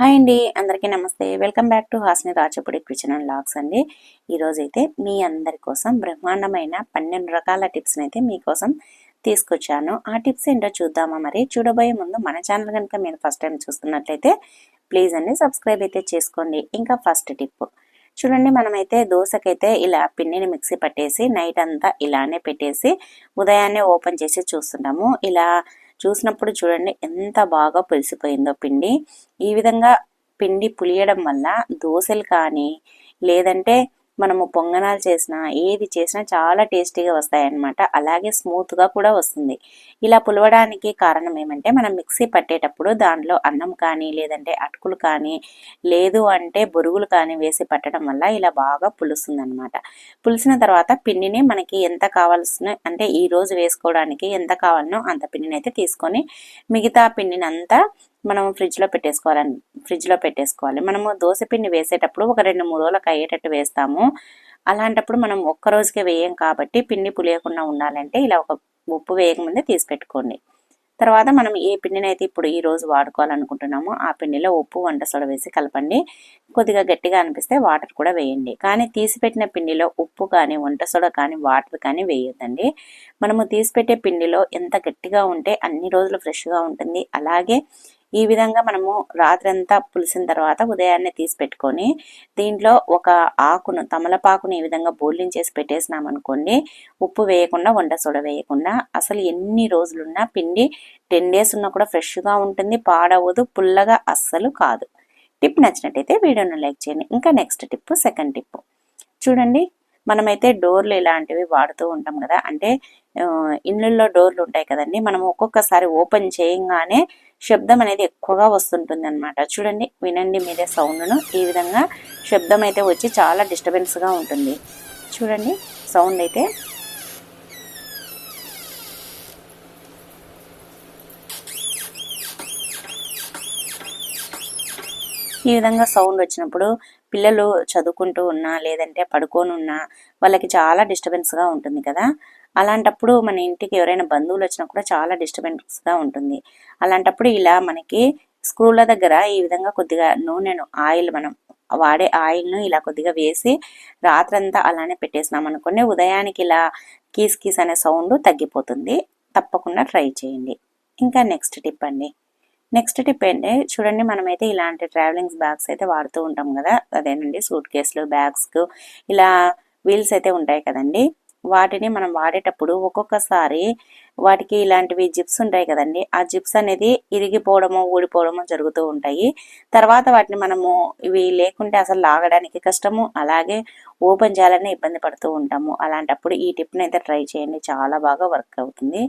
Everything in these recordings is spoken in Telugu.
హాయ్ అండి అందరికీ నమస్తే. Welcome back to Hasni Rachapudi kitchen and vlogs అండి. ఈరోజైతే అయితే మీ అందరి కోసం బ్రహ్మాండమైన పన్నెండు రకాల టిప్స్ని అయితే మీకోసం తీసుకొచ్చాను. ఆ టిప్స్ ఏంటో చూద్దామా మరి? చూడబోయే ముందు మన ఛానల్ కనుక మీరు ఫస్ట్ టైం చూస్తున్నట్లయితే ప్లీజ్ అండి సబ్స్క్రైబ్ అయితే చేసుకోండి. ఇంకా ఫస్ట్ టిప్. చూడండి మనమైతే దోశకైతే ఇలా పిండిని మిక్సీ పట్టేసి నైట్ అంతా ఇలానే పెట్టేసి ఉదయాన్నే ఓపెన్ చేసి చూస్తుంటాము. ఇలా చూసినప్పుడు చూడండి ఎంత బాగా పులిసిపోయిందో పిండి. ఈ విధంగా పిండి పులియడం వల్ల దోశలు కానీ లేదంటే మనము పొంగనాలు చేసినా ఏది చేసినా చాలా టేస్టీగా వస్తాయన్నమాట. అలాగే స్మూత్గా కూడా వస్తుంది. ఇలా పులవడానికి కారణం ఏమంటే మనం మిక్సీ పట్టేటప్పుడు దాంట్లో అన్నం కానీ లేదంటే అటుకులు కానీ లేదు అంటే బొరుగులు కానీ వేసి పట్టడం వల్ల ఇలా బాగా పులుస్తుంది అనమాట పులిసిన తర్వాత పిండిని మనకి ఎంత కావాల్సిన అంటే ఈ రోజు వేసుకోవడానికి ఎంత కావాలనో అంత పిండిని అయితే తీసుకొని మిగతా పిండిని అంతా మనం ఫ్రిడ్జ్లో పెట్టేసుకోవాలని ఫ్రిడ్జ్లో పెట్టేసుకోవాలి. మనము దోశ పిండి వేసేటప్పుడు ఒక రెండు మూడు రోజులకు అయ్యేటట్టు వేస్తాము. అలాంటప్పుడు మనం ఒక్క రోజుకే వేయం కాబట్టి పిండి పులియకుండా ఉండాలంటే ఇలా ఒక ఉప్పు వేయకముందే తీసి పెట్టుకోండి. తర్వాత మనం ఏ పిండినైతే ఇప్పుడు ఈ రోజు వాడుకోవాలనుకుంటున్నామో ఆ పిండిలో ఉప్పు వంట సొడ వేసి కలపండి. కొద్దిగా గట్టిగా అనిపిస్తే వాటర్ కూడా వేయండి. కానీ తీసిపెట్టిన పిండిలో ఉప్పు కానీ వంట సొడ కానీ వాటర్ కానీ వేయొద్దండి. మనము తీసిపెట్టే పిండిలో ఎంత గట్టిగా ఉంటే అన్ని రోజులు ఫ్రెష్గా ఉంటుంది. అలాగే ఈ విధంగా మనము రాత్రంతా పులిసిన తర్వాత ఉదయాన్నే తీసి పెట్టుకొని దీంట్లో ఒక ఆకును తమలపాకును ఈ విధంగా బోర్లింగ్ చేసి పెట్టేసినాం అనుకోండి ఉప్పు వేయకుండా వంట సోడ వేయకుండా అసలు ఎన్ని రోజులున్నా పిండి టెన్ డేస్ ఉన్నా కూడా ఫ్రెష్గా ఉంటుంది పాడవదు పుల్లగా అస్సలు కాదు. టిప్ నచ్చినట్టయితే వీడియోను లైక్ చేయండి. ఇంకా నెక్స్ట్ టిప్ సెకండ్ టిప్ చూడండి మనమైతే డోర్లు ఇలాంటివి వాడుతూ ఉంటాం కదా అంటే ఇళ్ళల్లో డోర్లు ఉంటాయి కదండి మనం ఒక్కొక్కసారి ఓపెన్ చేయంగానే శబ్దం అనేది ఎక్కువగా వస్తుంటుంది అనమాట చూడండి వినండి మీదే సౌండ్ను. ఈ విధంగా శబ్దం అయితే వచ్చి చాలా డిస్టర్బెన్స్గా ఉంటుంది. చూడండి సౌండ్ అయితే ఈ విధంగా సౌండ్ వచ్చినప్పుడు పిల్లలు చదువుకుంటూ ఉన్నా లేదంటే పడుకొని ఉన్నా వాళ్ళకి చాలా డిస్టర్బెన్స్గా ఉంటుంది కదా. అలాంటప్పుడు మన ఇంటికి ఎవరైనా బంధువులు వచ్చినా కూడా చాలా డిస్టర్బెన్స్గా ఉంటుంది. అలాంటప్పుడు ఇలా మనకి స్క్రూల దగ్గర ఈ విధంగా కొద్దిగా నూనెను ఆయిల్ మనం వాడే ఆయిల్ను ఇలా కొద్దిగా వేసి రాత్రంతా అలానే పెట్టేసినాం అనుకోండి ఉదయానికి ఇలా కీస్ కీస్ అనే సౌండ్ తగ్గిపోతుంది. తప్పకుండా ట్రై చేయండి. ఇంకా నెక్స్ట్ టిప్ అండి. నెక్స్ట్ టిప్ ఏంటి? చూడండి మనమైతే ఇలాంటి ట్రావెలింగ్స్ బ్యాగ్స్ అయితే వాడుతూ ఉంటాం కదా. అదేనండి సూట్ కేసులు బ్యాగ్స్కు ఇలా వీల్స్ అయితే ఉంటాయి కదండి. వాటిని మనం వాడేటప్పుడు ఒక్కొక్కసారి వాటికి ఇలాంటివి జిప్స్ ఉంటాయి కదండి. ఆ జిప్స్ అనేది ఇరిగిపోవడము ఊడిపోవడము జరుగుతూ ఉంటాయి. తర్వాత వాటిని మనము ఇవి లేకుంటే అసలు లాగడానికి కష్టము. అలాగే ఓపెన్ చేయాలని ఇబ్బంది పడుతూ ఉంటాము. అలాంటప్పుడు ఈ టిప్ని అయితే ట్రై చేయండి. చాలా బాగా వర్క్ అవుతుంది.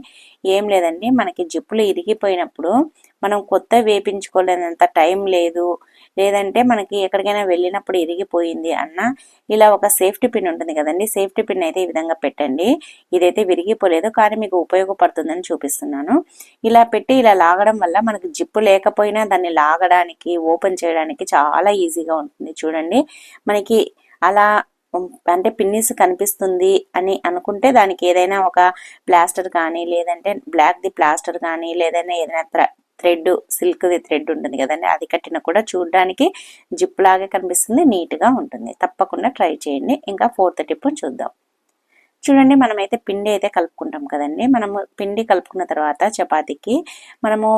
ఏం లేదండి. మనకి జిప్పులు ఇరిగిపోయినప్పుడు మనం కొత్త వేపించుకోలేనంత టైం లేదు. లేదంటే మనకి ఎక్కడికైనా వెళ్ళినప్పుడు ఇరిగిపోయింది అన్న ఇలా ఒక సేఫ్టీ పిన్ ఉంటుంది కదండి. సేఫ్టీ పిన్ అయితే ఈ విధంగా పెట్టండి. ఇదైతే విరిగిపోలేదు కానీ మీకు ఉపయోగపడుతుందని చూపిస్తున్నాను. ఇలా పెట్టి ఇలా లాగడం వల్ల మనకి జిప్పు లేకపోయినా దాన్ని లాగడానికి ఓపెన్ చేయడానికి చాలా ఈజీగా ఉంటుంది. చూడండి. మనకి అలా అంటే పిన్నిస్ కనిపిస్తుంది అని అనుకుంటే దానికి ఏదైనా ఒక ప్లాస్టర్ కానీ లేదంటే బ్లాక్ ది ప్లాస్టర్ కానీ లేదైనా ఏదైనా థ్రెడ్ సిల్క్ది థ్రెడ్ ఉంటుంది కదండి. అది కట్టిన కూడా చూడడానికి జిప్ లాగే కనిపిస్తుంది నీట్గా ఉంటుంది. తప్పకుండా ట్రై చేయండి. ఇంకా ఫోర్త్ టిప్ చూద్దాం. చూడండి మనమైతే పిండి అయితే కలుపుకుంటాం కదండి. మనము పిండి కలుపుకున్న తర్వాత చపాతీకి మనము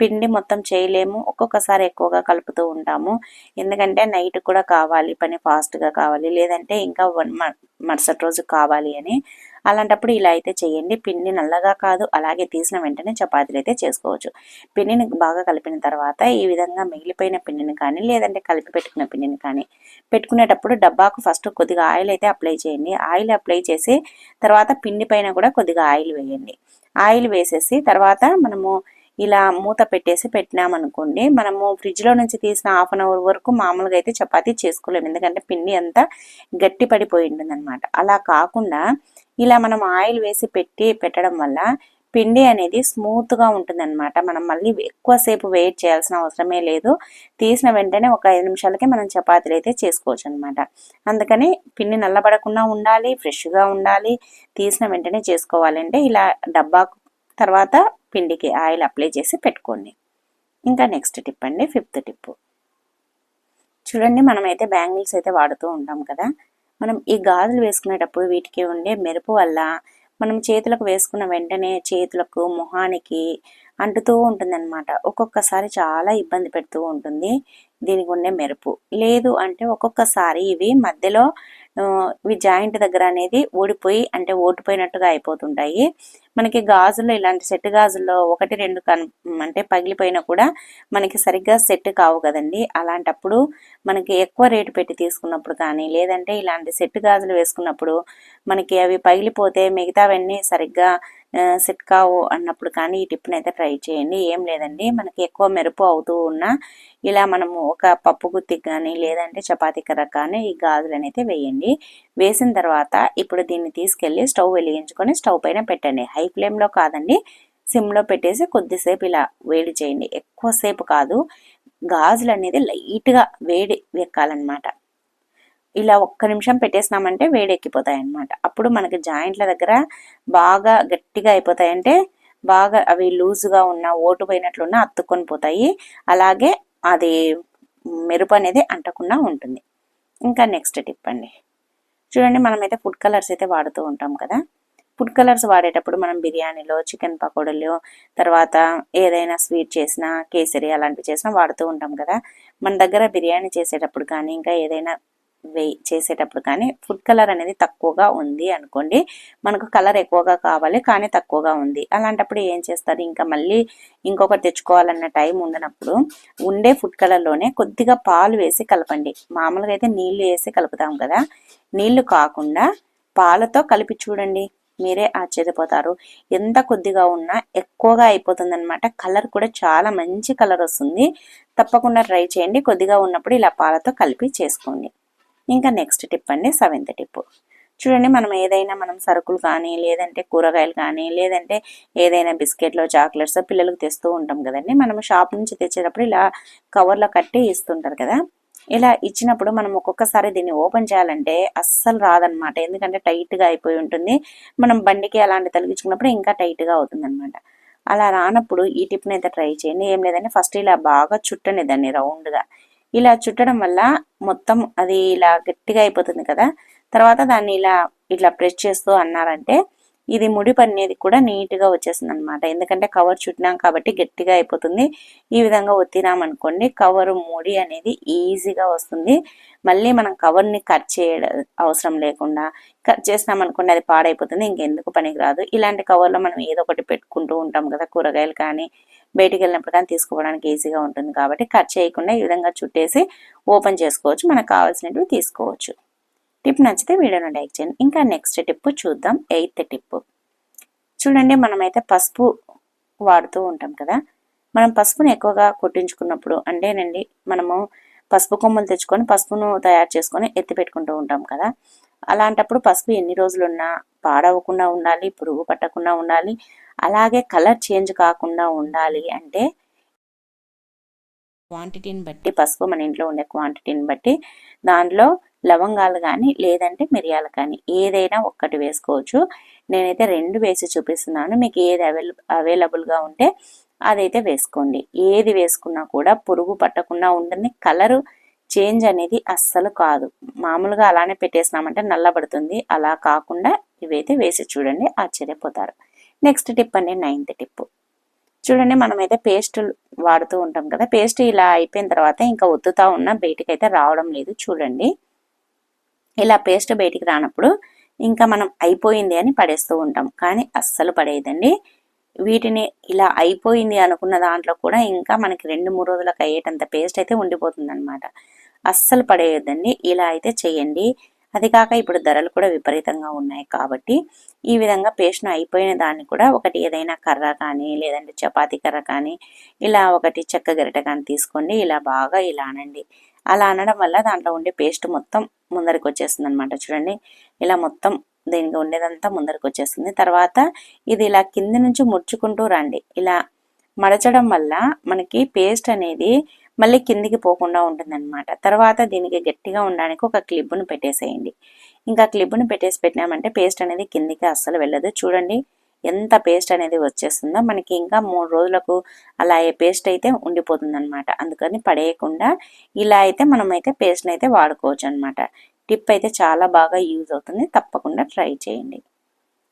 పిండి మొత్తం చేయలేము. ఒక్కొక్కసారి ఎక్కువగా కలుపుతూ ఉంటాము. ఎందుకంటే నైట్ కూడా కావాలి పని ఫాస్ట్గా కావాలి. లేదంటే ఇంకా వన్ మరుసటి రోజు కావాలి అని అలాంటప్పుడు ఇలా అయితే చేయండి. పిండి నల్లగా కాదు అలాగే తీసిన వెంటనే చపాతీలు అయితే చేసుకోవచ్చు. పిండిని బాగా కలిపిన తర్వాత ఈ విధంగా మిగిలిపోయిన పిండిని కానీ లేదంటే కలిపి పెట్టుకున్న పిండిని కానీ పెట్టుకునేటప్పుడు డబ్బాకు ఫస్ట్ కొద్దిగా ఆయిల్ అయితే అప్లై చేయండి. ఆయిల్ అప్లై చేసి తర్వాత పిండి పైన కూడా కొద్దిగా ఆయిల్ వేయండి. ఆయిల్ వేసేసి తర్వాత మనము ఇలా మూత పెట్టేసి పెట్టినామనుకోండి మనము ఫ్రిడ్జ్లో నుంచి తీసిన హాఫ్ అన్ అవర్ వరకు మామూలుగా అయితే చపాతీ చేసుకోలేము. ఎందుకంటే పిండి అంతా గట్టి పడిపోయి ఉంటుంది అనమాట అలా కాకుండా ఇలా మనం ఆయిల్ వేసి పెట్టి పెట్టడం వల్ల పిండి అనేది స్మూత్గా ఉంటుంది అనమాట మనం మళ్ళీ ఎక్కువసేపు వెయిట్ చేయాల్సిన అవసరమే లేదు. తీసిన వెంటనే ఒక ఐదు నిమిషాలకే మనం చపాతీలు అయితే చేసుకోవచ్చు అనమాట అందుకని పిండి నల్లబడకుండా ఉండాలి ఫ్రెష్గా ఉండాలి తీసిన వెంటనే చేసుకోవాలంటే ఇలా డబ్బాకు తర్వాత పిండికి ఆయిల్ అప్లై చేసి పెట్టుకోండి. ఇంకా నెక్స్ట్ టిప్ అండి ఫిఫ్త్ టిప్పు. చూడండి మనమైతే బ్యాంగిల్స్ అయితే వాడుతూ ఉంటాం కదా. మనం ఈ గాజులు వేసుకునేటప్పుడు వీటికి ఉండే మెరుపు వల్ల మనం చేతులకు వేసుకున్న వెంటనే చేతులకు మొహానికి అంటుతూ ఉంటుందన్నమాట. ఒక్కొక్కసారి చాలా ఇబ్బంది పెడుతూ ఉంటుంది దీనికి ఉండే మెరుపు. లేదు అంటే ఒక్కొక్కసారి ఇవి మధ్యలో ఇవి జాయింట్ దగ్గర అనేది ఊడిపోయి అంటే ఓడిపోయినట్టుగా అయిపోతుంటాయి. మనకి గాజుల్లో ఇలాంటి సెట్ గాజుల్లో ఒకటి రెండు కన్ అంటే పగిలిపోయినా కూడా మనకి సరిగ్గా సెట్ కావు కదండి. అలాంటప్పుడు మనకి ఎక్కువ రేటు పెట్టి తీసుకున్నప్పుడు కానీ లేదంటే ఇలాంటి సెట్ గాజులు వేసుకున్నప్పుడు మనకి అవి పగిలిపోతే మిగతావన్నీ సరిగ్గా సెట్ కావు అన్నప్పుడు కానీ ఈ టిప్ని అయితే ట్రై చేయండి. ఏం లేదండి. మనకి ఎక్కువ మెరుపు అవుతూ ఉన్నా ఇలా మనము ఒక పప్పు గుత్తికి కానీ లేదంటే చపాతీ కర్ర కానీ ఈ గాజులు అయితే వేయండి. వేసిన తర్వాత ఇప్పుడు దీన్ని తీసుకెళ్ళి స్టవ్ వెలిగించుకొని స్టవ్ పైన పెట్టండి. హై ఫ్లేమ్లో కాదండి సిమ్లో పెట్టేసి కొద్దిసేపు ఇలా వేడి చేయండి. ఎక్కువసేపు కాదు గాజులు అనేది లైట్గా వేడి ఎక్కాలన్నమాట. ఇలా ఒక్క నిమిషం పెట్టేసినామంటే వేడి ఎక్కిపోతాయి అన్నమాట అప్పుడు మనకి జాయింట్ల దగ్గర బాగా గట్టిగా అయిపోతాయంటే బాగా అవి లూజుగా ఉన్న ఓటు పోయినట్లున్న అత్తుకొని పోతాయి. అలాగే అది మెరుపు అనేది అంటకుండా ఉంటుంది. ఇంకా నెక్స్ట్ టిప్ అండి. చూడండి మనమైతే ఫుడ్ కలర్స్ అయితే వాడుతూ ఉంటాం కదా. ఫుడ్ కలర్స్ వాడేటప్పుడు మనం బిర్యానీలో చికెన్ పకోడీలో తర్వాత ఏదైనా స్వీట్ చేసినా కేసరి అలాంటివి చేసినా వాడుతూ ఉంటాం కదా. మన దగ్గర బిర్యానీ చేసేటప్పుడు కానీ ఇంకా ఏదైనా వే చేసేటప్పుడు కానీ ఫుడ్ కలర్ అనేది తక్కువగా ఉంది అనుకోండి మనకు కలర్ ఎక్కువగా కావాలి కానీ తక్కువగా ఉంది. అలాంటప్పుడు ఏం చేస్తారు? ఇంకా మళ్ళీ ఇంకొకటి తెచ్చుకోవాలన్న టైం ఉండనప్పుడు ఉండే ఫుడ్ కలర్లోనే కొద్దిగా పాలు వేసి కలపండి. మామూలుగా అయితే నీళ్ళు వేసి కలుపుతాం కదా నీళ్ళు కాకుండా పాలతో కలిపి చూడండి మీరే ఆశ్చర్యపోతారు. ఎంత కొద్దిగా ఉన్నా ఎక్కువగా అయిపోతుంది అనమాట కలర్ కూడా చాలా మంచి కలర్ వస్తుంది. తప్పకుండా ట్రై చేయండి. కొద్దిగా ఉన్నప్పుడు ఇలా పాలతో కలిపి చేసుకోండి. ఇంకా నెక్స్ట్ టిప్ అండి సెవెంత్ టిప్ చూడండి మనం ఏదైనా మనం సరుకులు కానీ లేదంటే కూరగాయలు కానీ లేదంటే ఏదైనా బిస్కెట్లు చాక్లెట్స్ పిల్లలకు తెస్తూ ఉంటాం కదండి. మనం షాప్ నుంచి తెచ్చేటప్పుడు ఇలా కవర్లో కట్టి ఇస్తుంటారు కదా. ఇలా ఇచ్చినప్పుడు మనం ఒక్కొక్కసారి దీన్ని ఓపెన్ చేయాలంటే అస్సలు రాదనమాట ఎందుకంటే టైట్గా అయిపోయి ఉంటుంది. మనం బండికి అలాంటి తొలగించుకున్నప్పుడు ఇంకా టైట్గా అవుతుంది అనమాట అలా రానప్పుడు ఈ టిప్ని అయితే ట్రై చేయండి. ఏం లేదంటే ఫస్ట్ ఇలా బాగా చుట్టండి దాన్ని రౌండ్గా ఇలా చుట్టడం వల్ల మొత్తం అది ఇలా గట్టిగా అయిపోతుంది కదా. తర్వాత దాన్ని ఇలా ఇట్లా ప్రెస్ చేస్తూ అన్నారంటే ఇది ముడి పనేది కూడా నీట్గా వచ్చేసింది అనమాట ఎందుకంటే కవర్ చుట్టినాం కాబట్టి గట్టిగా అయిపోతుంది. ఈ విధంగా ఒత్తినామనుకోండి కవర్ ముడి అనేది ఈజీగా వస్తుంది. మళ్ళీ మనం కవర్ని కట్ చేయడం అవసరం లేకుండా కట్ చేసినామనుకోండి అది పాడైపోతుంది ఇంకెందుకు పనికి రాదు. ఇలాంటి కవర్లో మనం ఏదో ఒకటి పెట్టుకుంటూ ఉంటాం కదా కూరగాయలు కానీ బయటికి వెళ్ళినప్పుడు కానీ తీసుకోవడానికి ఈజీగా ఉంటుంది. కాబట్టి కట్ చేయకుండా ఈ విధంగా చుట్టేసి ఓపెన్ చేసుకోవచ్చు. మనకు కావాల్సినవి తీసుకోవచ్చు. టిప్ నచ్చితే వీడియోను లైక్ చేయండి. ఇంకా నెక్స్ట్ టిప్ చూద్దాం. Eighth tip. చూడండి మనమైతే పసుపు వాడుతూ ఉంటాం కదా. మనం పసుపుని ఎక్కువగా కొట్టించుకున్నప్పుడు అంటేనండి మనము పసుపు కొమ్మలు తెచ్చుకొని పసుపును తయారు చేసుకొని ఎత్తి పెట్టుకుంటూ ఉంటాం కదా. అలాంటప్పుడు పసుపు ఎన్ని రోజులున్నా పాడవకుండా ఉండాలి పురుగు పట్టకుండా ఉండాలి. అలాగే కలర్ చేంజ్ కాకుండా ఉండాలి అంటే క్వాంటిటీని బట్టి పసుపు మన ఇంట్లో ఉండే క్వాంటిటీని బట్టి దాంట్లో లవంగాలు కానీ లేదంటే మిరియాలు కానీ ఏదైనా ఒక్కటి వేసుకోవచ్చు. నేనైతే రెండు వేసి చూపిస్తున్నాను. మీకు ఏది అవైల అవైలబుల్గా ఉంటే అదైతే వేసుకోండి. ఏది వేసుకున్నా కూడా పురుగు పట్టకుండా ఉంటుంది. కలరు చేంజ్ అనేది అస్సలు కాదు. మామూలుగా అలానే పెట్టేసినామంటే నల్లబడుతుంది. అలా కాకుండా ఇవైతే వేసి చూడండి. ఆశ్చర్యపోతారు. నెక్స్ట్ టిప్ అండి నైన్త్ టిప్ చూడండి మనమైతే పేస్ట్ వాడుతూ ఉంటాం కదా పేస్ట్ ఇలా అయిపోయిన తర్వాత ఇంకా ఒత్తుతా ఉన్న బయటికి అయితే రావడం లేదు చూడండి. ఇలా పేస్ట్ బయటికి రానప్పుడు ఇంకా మనం అయిపోయింది అని పడేస్తూ ఉంటాం కానీ అస్సలు పడేయదండి. వీటిని ఇలా అయిపోయింది అనుకున్న దాంట్లో కూడా ఇంకా మనకి రెండు మూడు రోజులకు అయ్యేటంత పేస్ట్ అయితే ఉండిపోతుంది అనమాట అస్సలు పడేయద్దండి ఇలా అయితే చేయండి. అది కాక ఇప్పుడు ధరలు కూడా విపరీతంగా ఉన్నాయి కాబట్టి ఈ విధంగా పేస్ట్ను అయిపోయిన దాన్ని కూడా ఒకటి ఏదైనా కర్ర కానీ లేదంటే చపాతీ కర్ర కానీ ఇలా ఒకటి చెక్క గరిట కానీ తీసుకోండి. ఇలా బాగా ఇలా అనండి. అలా అనడం వల్ల దాంట్లో ఉండే పేస్ట్ మొత్తం ముందరికి వచ్చేస్తుంది అనమాట చూడండి ఇలా మొత్తం దీనికి ఉండేదంతా ముందరికి వచ్చేస్తుంది. తర్వాత ఇది ఇలా కింది నుంచి ముడుచుకుంటూ రండి. ఇలా మడచడం వల్ల మనకి పేస్ట్ అనేది మళ్ళీ కిందికి పోకుండా ఉంటుందన్నమాట. తర్వాత దీనికి గట్టిగా ఉండడానికి ఒక క్లిప్ను పెట్టేసేయండి. ఇంకా క్లిప్ను పెట్టేసి పెట్టినామంటే పేస్ట్ అనేది కిందికి అస్సలు వెళ్ళదు. చూడండి ఎంత పేస్ట్ అనేది వచ్చేస్తుందో. మనకి ఇంకా మూడు రోజులకు అలా పేస్ట్ అయితే ఉండిపోతుంది అనమాట అందుకని పడేయకుండా ఇలా అయితే మనం అయితే పేస్ట్ని అయితే వాడుకోవచ్చు అనమాట టిప్ అయితే చాలా బాగా యూజ్ అవుతుంది. తప్పకుండా ట్రై చేయండి.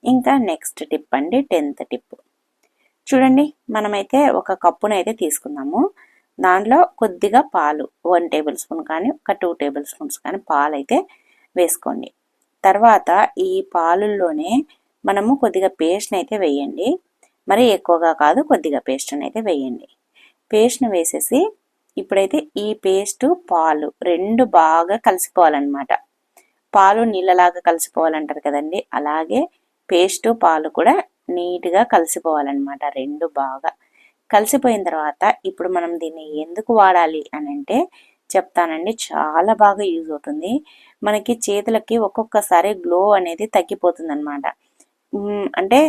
ఇంకా నెక్స్ట్ టిప్ అండి టెన్త్ టిప్. చూడండి మనమైతే ఒక కప్పునైతే తీసుకుందాము. దాంట్లో కొద్దిగా పాలు వన్ టేబుల్ స్పూన్ కానీ ఒక టూ టేబుల్ స్పూన్స్ కానీ పాలు అయితే వేసుకోండి. తర్వాత ఈ పాలుల్లోనే మనము కొద్దిగా పేస్ట్ని అయితే వేయండి. మరి ఎక్కువగా కాదు కొద్దిగా పేస్ట్ని అయితే వేయండి. పేస్ట్ని వేసేసి ఇప్పుడైతే ఈ పేస్ట్ పాలు రెండు బాగా కలిసిపోవాలన్నమాట. పాలు నీళ్ళలాగా కలిసిపోవాలంటారు కదండి. అలాగే పేస్టు పాలు కూడా నీట్గా కలిసిపోవాలన్నమాట రెండు బాగా. కలిసిపోయిన తర్వాత ఇప్పుడు మనం దీన్ని ఎందుకు వాడాలి అని అంటే చెప్తానండి. చాలా బాగా యూజ్ అవుతుంది. మనకి చేతులకి ఒక్కొక్కసారి గ్లో అనేది తగ్గిపోతుంది అనమాట అంటే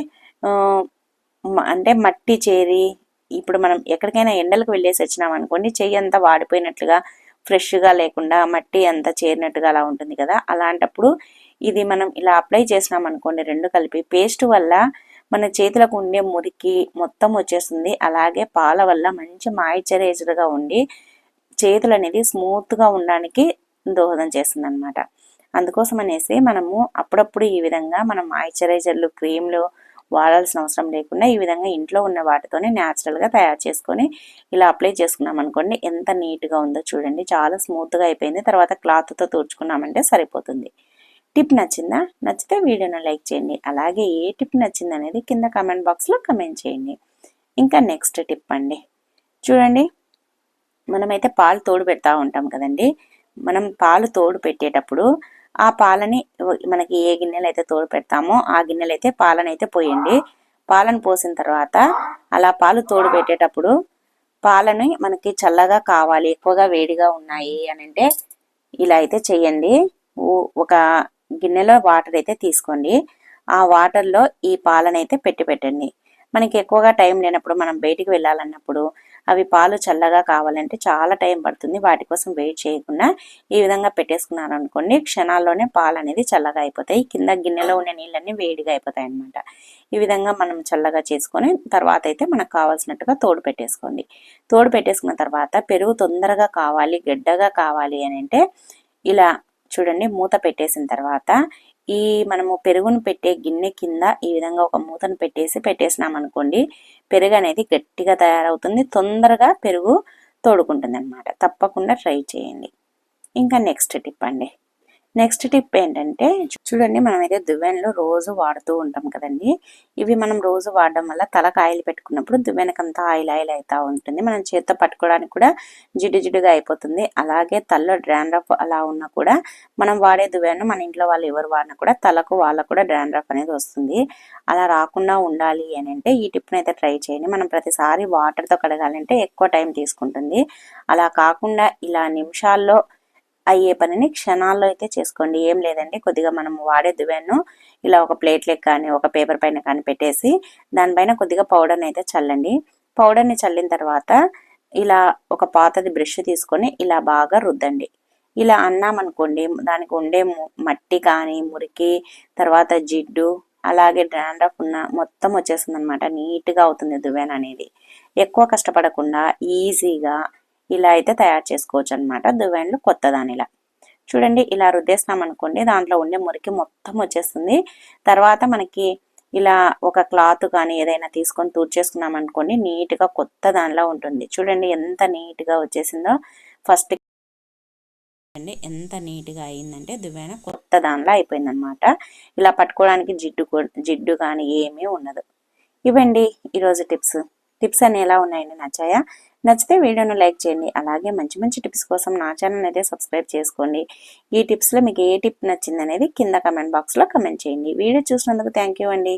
అంటే మట్టి చేరి ఇప్పుడు మనం ఎక్కడికైనా ఎండలకు వెళ్ళేసి వచ్చినాం అనుకోండి చెయ్యి అంతా వాడిపోయినట్లుగా ఫ్రెష్గా లేకుండా మట్టి అంతా చేరినట్టుగా అలా ఉంటుంది కదా. అలాంటప్పుడు ఇది మనం ఇలా అప్లై చేసినాం అనుకోండి రెండు కలిపి పేస్ట్ వల్ల మన చేతులకు ఉండే మురికి మొత్తం వచ్చేస్తుంది. అలాగే పాల వల్ల మంచి మాయిశ్చరైజర్గా ఉండి చేతులు అనేది స్మూత్గా ఉండడానికి దోహదం చేస్తుంది అనమాట అందుకోసం అనేసి మనము అప్పుడప్పుడు ఈ విధంగా మనం మాయిశ్చరైజర్లు క్రీమ్లు వాడాల్సిన అవసరం లేకుండా ఈ విధంగా ఇంట్లో ఉన్న వాటితోనే న్యాచురల్గా తయారు చేసుకొని ఇలా అప్లై చేసుకున్నాం అనుకోండి ఎంత నీట్గా ఉందో చూడండి. చాలా స్మూత్గా అయిపోయింది. తర్వాత క్లాత్తో తుడుచుకున్నామంటే సరిపోతుంది. టిప్ నచ్చిందా? నచ్చితే వీడియోను లైక్ చేయండి. అలాగే ఏ టిప్ నచ్చింది అనేది కింద కమెంట్ బాక్స్లో కమెంట్ చేయండి. ఇంకా నెక్స్ట్ టిప్ అండి. చూడండి. మనమైతే పాలు తోడు పెడతా ఉంటాం కదండి. మనం పాలు తోడు పెట్టేటప్పుడు ఆ పాలని మనకి ఏ గిన్నెలు అయితే తోడు పెడతామో ఆ గిన్నెలు అయితే పాలను అయితే పోయండి. పాలను పోసిన తర్వాత అలా పాలు తోడు పెట్టేటప్పుడు పాలని మనకి చల్లగా కావాలి ఎక్కువగా వేడిగా ఉన్నాయి అని అంటే ఇలా అయితే చేయండి. ఒక గిన్నెలో వాటర్ అయితే తీసుకోండి. ఆ వాటర్లో ఈ పాలనైతే పెట్టి పెట్టండి. మనకి ఎక్కువగా టైం లేనప్పుడు మనం బయటికి వెళ్ళాలన్నప్పుడు అవి పాలు చల్లగా కావాలంటే చాలా టైం పడుతుంది. వాటి కోసం వెయిట్ చేయకుండా ఈ విధంగా పెట్టేసుకున్నారు అనుకోండి క్షణాల్లోనే పాలు అనేది చల్లగా అయిపోతాయి. కింద గిన్నెలో ఉన్న నీళ్ళన్నీ వేడిగా అయిపోతాయి అనమాట ఈ విధంగా మనం చల్లగా చేసుకొని తర్వాత అయితే మనకు కావాల్సినట్టుగా తోడు పెట్టేసుకోండి. తోడు పెట్టేసుకున్న తర్వాత పెరుగు తొందరగా కావాలి గడ్డగా కావాలి అని అంటే ఇలా చూడండి మూత పెట్టేసిన తర్వాత ఈ మనము పెరుగును పెట్టే గిన్నె కింద ఈ విధంగా ఒక మూతను పెట్టేసి పెట్టేసినాం అనుకోండి పెరుగు అనేది గట్టిగా తయారవుతుంది తొందరగా పెరుగు తోడుకుంటుంది అనమాట తప్పకుండా ట్రై చేయండి. ఇంకా నెక్స్ట్ టిప్ అండి. నెక్స్ట్ టిప్ ఏంటంటే చూడండి మనం అయితే దువ్వెనలు రోజు వాడుతూ ఉంటాం కదండి. ఇవి మనం రోజు వాడడం వల్ల తలకు ఆయిల్ పెట్టుకున్నప్పుడు దువ్వెనకంతా ఆయిల్ ఆయిల్ అవుతూ ఉంటుంది. మనం చేత్తో పట్టుకోవడానికి కూడా జిడ్డు జిడ్డుగా అయిపోతుంది. అలాగే తలలో డ్రాండ్రఫ్ అలా ఉన్నా కూడా మనం వాడే దువ్వెన మన ఇంట్లో వాళ్ళు ఎవరు వాడినా కూడా తలకు వాళ్ళకు కూడా డ్రాండ్రఫ్ అనేది వస్తుంది. అలా రాకుండా ఉండాలి అని అంటే ఈ టిప్ని అయితే ట్రై చేయండి. మనం ప్రతిసారి వాటర్తో కడగాలంటే ఎక్కువ టైం తీసుకుంటుంది. అలా కాకుండా ఇలా నిమిషాల్లో అయ్యే పనిని క్షణాల్లో అయితే చేసుకోండి. ఏం లేదండి. కొద్దిగా మనం వాడే దువ్వెను ఇలా ఒక ప్లేట్లెక్ కానీ ఒక పేపర్ పైన కానీ పెట్టేసి దానిపైన కొద్దిగా పౌడర్ని అయితే చల్లండి. పౌడర్ని చల్లిన తర్వాత ఇలా ఒక పాతది బ్రష్ తీసుకొని ఇలా బాగా రుద్దండి. ఇలా అన్నామనుకోండి దానికి ఉండే మట్టి కానీ మురికి తర్వాత జిడ్డు అలాగే డ్రాండ్రఫ్ ఉన్న మొత్తం వచ్చేస్తుంది అనమాట నీట్గా అవుతుంది దువ్వెన అనేది ఎక్కువ కష్టపడకుండా ఈజీగా ఇలా అయితే తయారు చేసుకోవచ్చు అనమాట దువ్వెనలు కొత్త దానిలా చూడండి ఇలా రుద్దేస్తాం అనుకోండి దాంట్లో ఉండే మురికి మొత్తం వచ్చేస్తుంది. తర్వాత మనకి ఇలా ఒక క్లాత్ కానీ ఏదైనా తీసుకొని తూర్చేసుకున్నాం అనుకోండి నీట్గా కొత్త దానిలా ఉంటుంది. చూడండి ఎంత నీట్గా వచ్చేసిందో. ఫస్ట్ అండి ఎంత నీట్గా అయిందంటే దువ్వెన కొత్త దానిలో అయిపోయిందనమాట ఇలా పట్టుకోవడానికి జిడ్డు జిడ్డు కానీ ఏమీ ఉండదు. ఇవండి ఈరోజు టిప్స్. టిప్స్ అన్ని ఎలా ఉన్నాయండి? నచ్చాయా? నచ్చితే వీడియోను లైక్ చేయండి. అలాగే మంచి మంచి టిప్స్ కోసం నా ఛానల్ అయితే సబ్స్క్రైబ్ చేసుకోండి. ఈ టిప్స్లో మీకు ఏ టిప్ నచ్చింది అనేది కింద కమెంట్ బాక్స్లో కమెంట్ చేయండి. వీడియో చూసినందుకు థ్యాంక్ అండి.